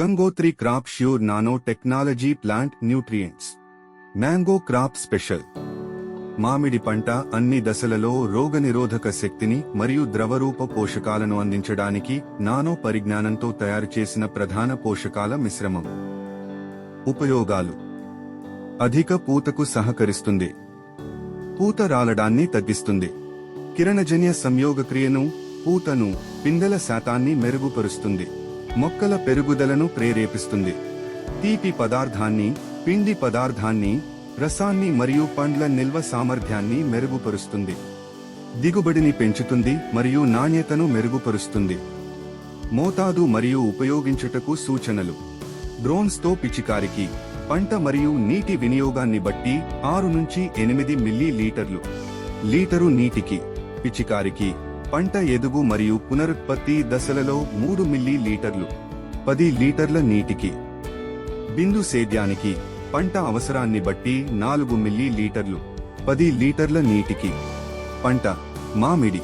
Gangotri crop sure nano technology plant nutrients mango crop special మామిడి పంట అన్ని దశలలో రోగనిరోధక శక్తిని మరియు ద్రవరూప పోషకాలను అందించడానికి నానో పరిజ్ఞానంతో తయారు చేసిన ప్రధాన పోషకాల మిశ్రమం. ఉపయోగాలు. అధిక పూతకు సహకరిస్తుంది. పూత రాలడాన్ని తగ్గిస్తుంది. కిరణజన్య సంయోగక్రియను పూతను పిందెల శాతాన్ని మెరుగుపరుస్తుంది. మొక్కల పెరుగుదలను ప్రేరేపిస్తుంది. తీపి పదార్థాన్ని పిండి పదార్థాన్ని రసాన్ని మరియు పండ్ల నిల్వ సామర్థ్యాన్ని మెరుగుపరుస్తుంది. దిగుబడిని పెంచుతుంది మరియు నాణ్యతను మెరుగుపరుస్తుంది. మోతాదు మరియు ఉపయోగించుటకు సూచనలు. డ్రోన్స్తో పిచికారికి పంట మరియు నీటి వినియోగాన్ని బట్టి ఆరు నుంచి ఎనిమిది మిల్లీ లీటర్లు లీటరు నీటికి పిచికారికి పంట ఎదుగు మరియు పునరుత్పత్తి దశలలో మూడు మిల్లీ లీటర్లు పది లీటర్ల నీటికి. బిందు సేద్యానికి పంట అవసరాన్ని బట్టి నాలుగు మిల్లీ లీటర్లు పది లీటర్ల నీటికి. పంట మామిడి